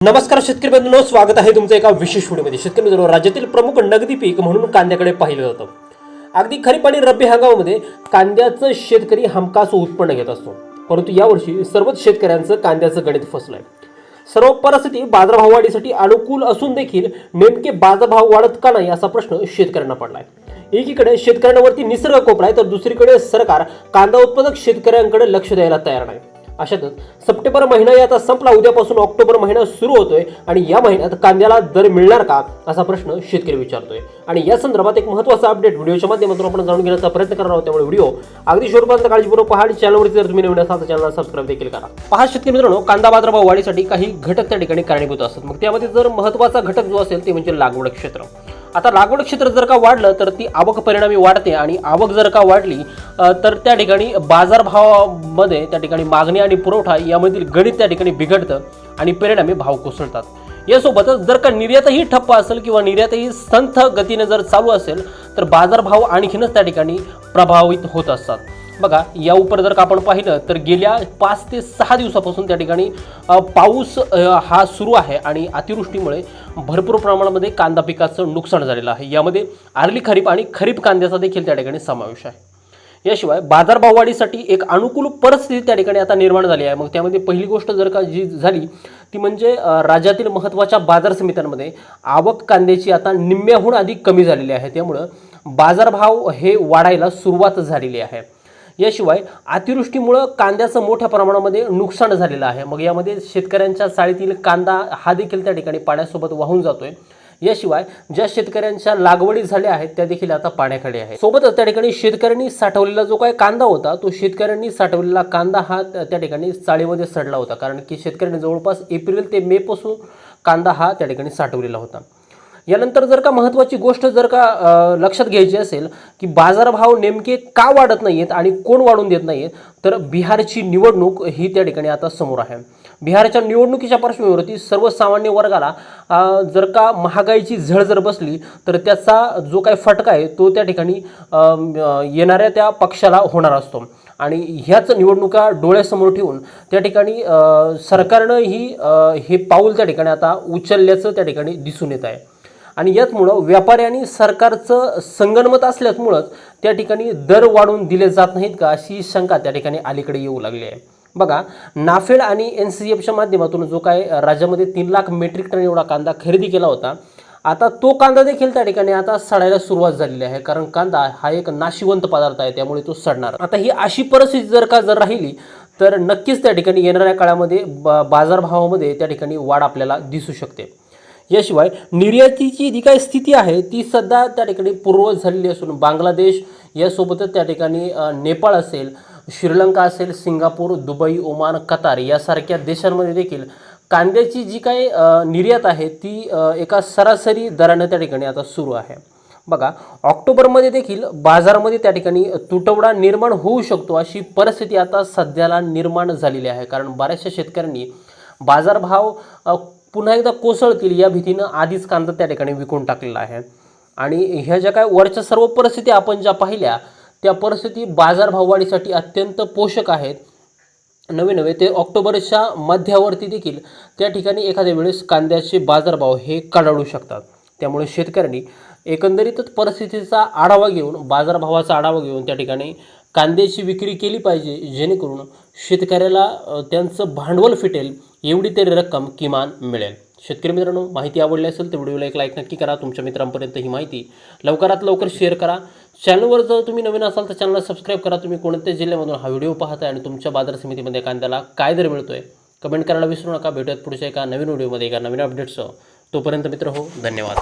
नमस्कार शेतकरी बंधूंनो स्वागत आहे तुमचं एका विशेष व्हिडिओमध्ये. शेतकरी मित्रांनो राज्यातील प्रमुख नगदी पीक म्हणून कांद्याकडे पाहिलं जातं. अगदी खरीप आणि रब्बी हंगामामध्ये कांद्याचं शेतकरी हमखास उत्पन्न घेत असतो. परंतु यावर्षी सर्वच शेतकऱ्यांचं कांद्याचं गणित फसलंय. सर्व परिस्थिती बाजारभाव वाढीसाठी अनुकूल असून देखील नेमके बाजारभाव वाढत का नाही असा प्रश्न शेतकऱ्यांना पडलाय. एकीकडे शेतकऱ्यांवरती निसर्ग कोपरा आहे तर दुसरीकडे सरकार कांदा उत्पादक शेतकऱ्यांकडे लक्ष द्यायला तयार नाही. अशातच सप्टेंबर महिना आता संपला उद्यापासून ऑक्टोबर महिना सुरू होतोय आणि या महिन्यात कांद्याला दर मिळणार का असा प्रश्न शेतकरी विचारतोय. आणि या संदर्भात एक महत्त्वाचा अपडेट व्हिडिओच्या माध्यमातून आपण जाणून घेण्याचा प्रयत्न करणार आहोत. त्यामुळे व्हिडिओ अगदी शेवटपर्यंत काळजीपूर्वक पहा आणि चॅनलवरती जर तुम्ही नवीन असाल तर चॅनलला सबस्क्राईब देखील करा. पहा शेतकरी मित्रांनो कांदा बाजारभाव वाढीसाठी काही घटक त्या ठिकाणी कारणीभूत असतात. मग त्यामध्ये जर महत्त्वाचा घटक जो असेल ते म्हणजे लागवड क्षेत्र. आता लागवड क्षेत्र जर का वाढलं तर ती आवक परिणामी वाढते आणि आवक जर का वाढली तर त्या ठिकाणी बाजारभावामध्ये त्या ठिकाणी मागणी आणि पुरवठा यामधील गणित त्या ठिकाणी बिघडतं आणि परिणामी भाव कोसळतात. यासोबतच जर का निर्यातही ठप्प असेल किंवा निर्यातही संथ गतीने जर चालू असेल तर बाजारभाव आणखीनच त्या ठिकाणी प्रभावित होत असतात. बघा या उपर जर का आपण पाहिलं तर गेल्या पाच ते सहा दिवसापासून त्या ठिकाणी पाऊस हा सुरू आहे आणि अतिवृष्टीमुळे भरपूर प्रमाणामध्ये कांदा पिकाचं नुकसान झालेलं आहे. यामध्ये आर्ली खरीप आणि खरीप कांद्याचा देखील त्या ठिकाणी समावेश आहे. याशिवाय बाजारभाव वाढीसाठी एक अनुकूल परिस्थिती त्या ठिकाणी आता निर्माण झाली आहे. मग त्यामध्ये पहिली गोष्ट जर का जी झाली ती म्हणजे राज्यातील महत्त्वाच्या बाजार समित्यांमध्ये आवक कांद्याची आता निम्म्याहून अधिक कमी झालेली आहे. त्यामुळं बाजारभाव हे वाढायला सुरुवात झालेली आहे. याशिवाय अतिवृष्टीमुळं कांद्याचं मोठ्या प्रमाणामध्ये नुकसान झालेलं आहे. मग यामध्ये शेतकऱ्यांच्या चाळीतील कांदा हा देखील त्या ठिकाणी पाण्यासोबत वाहून जातोय. याशिवाय ज्या शेतकऱ्यांच्या लागवडी झाल्या आहेत त्या देखील आता पाण्याखाली आहे सोबतच त्या ठिकाणी शेतकऱ्यांनी साठवलेला जो काही कांदा होता तो शेतकऱ्यांनी साठवलेला कांदा हा त्या त्या ठिकाणी चाळीमध्ये सडला होता. कारण की शेतकऱ्यांनी जवळपास एप्रिल ते मे पासून कांदा हा त्या ठिकाणी साठवलेला होता. यानंतर जर का महत्त्वाची गोष्ट जर का लक्षात घ्यायची असेल की बाजारभाव नेमके का वाढत नाहीयेत आणि कोण वाढून देत नाहीयेत तर बिहारची निवडणूक ही त्या ठिकाणी आता समोर आहे. बिहारच्या निवडणुकीच्या पार्श्वभूमीवरती सर्वसामान्य वर्गाला जर का महागाईची झळ जर बसली तर त्याचा जो काही फटका आहे तो त्या ठिकाणी येणाऱ्या त्या पक्षाला होणार असतो. आणि ह्याच निवडणुका डोळ्यासमोर ठेवून त्या ठिकाणी सरकारनं ही हे पाऊल त्या ठिकाणी आता उचलल्याचं त्या ठिकाणी दिसून येत आहे. आणि याचमुळं व्यापारी आणि सरकारचं संगणमत असल्यामुळंच त्या ठिकाणी दर वाढवून दिले जात नाहीत का अशी शंका त्या ठिकाणी अलीकडे येऊ लागली आहे. बघा नाफेड आणि एन सी एफच्या माध्यमातून जो काय राज्यामध्ये तीन लाख मेट्रिक टन एवढा कांदा खरेदी केला होता आता तो कांदा देखील त्या ठिकाणी आता सडायला सुरुवात झालेली आहे कारण कांदा हा एक नाशिवंत पदार्थ आहे त्यामुळे तो सडणार. आता ही अशी परिस्थिती जर का जर राहिली तर नक्कीच त्या ठिकाणी येणाऱ्या काळामध्ये ब बाजारभावामध्ये त्या ठिकाणी वाढ आपल्याला दिसू शकते. याशिवाय निर्यातीची जी काही स्थिती आहे ती सध्या त्या ठिकाणी पूर्ववत झालेली असून बांगलादेश यासोबतच त्या ठिकाणी नेपाळ असेल श्रीलंका असेल सिंगापूर दुबई ओमान कतार यासारख्या देशांमध्ये देखील कांद्याची जी काही निर्यात आहे ती एका सरासरी दरानं त्या ठिकाणी आता सुरू आहे. बघा ऑक्टोबरमध्ये देखील बाजारामध्ये त्या ठिकाणी तुटवडा निर्माण होऊ शकतो अशी परिस्थिती आता सध्याला निर्माण झालेली आहे. कारण बऱ्याचशा शेतकऱ्यांनी बाजारभाव पुन्हा एकदा कोसळतील या भीतीनं आधीच कांदा त्या ठिकाणी विकून टाकलेला आहे. आणि ह्या ज्या काय वरच्या सर्व परिस्थिती आपण ज्या पाहिल्या त्या परिस्थिती बाजारभाववाढीसाठी अत्यंत पोषक आहेत. नवे नवे ते ऑक्टोबरच्या मध्यावरती देखील त्या ठिकाणी एखाद्या वेळेस कांद्याचे बाजारभाव हे कडाडू शकतात. त्यामुळे शेतकऱ्यांनी एकंदरीतच परिस्थितीचा आढावा घेऊन बाजारभावाचा आढावा घेऊन त्या ठिकाणी कांद्याची विक्री केली पाहिजे जेणेकरून शेतकऱ्याला त्यांचं भांडवल फिटेल एवढी तरी रक्कम किमान मिळेल. शेतकरी मित्रांनो माहिती आवडली असेल तर व्हिडिओला एक लाईक नक्की करा. तुमच्या मित्रांपर्यंत ही माहिती लवकरात लवकर शेअर करा. चॅनलवर जर तुम्ही नवीन असाल तर चॅनलला सबस्क्राईब करा. तुम्ही कोणत्या जिल्ह्यामधून हा व्हिडिओ पाहताय आणि तुमच्या बाजार समितीमध्ये कांद्याला काय दर मिळतोय कमेंट करायला विसरू नका. भेटूयात पुढच्या एका नवीन व्हिडिओमध्ये एका नवीन अपडेटसह तोपर्यंत मित्र हो धन्यवाद.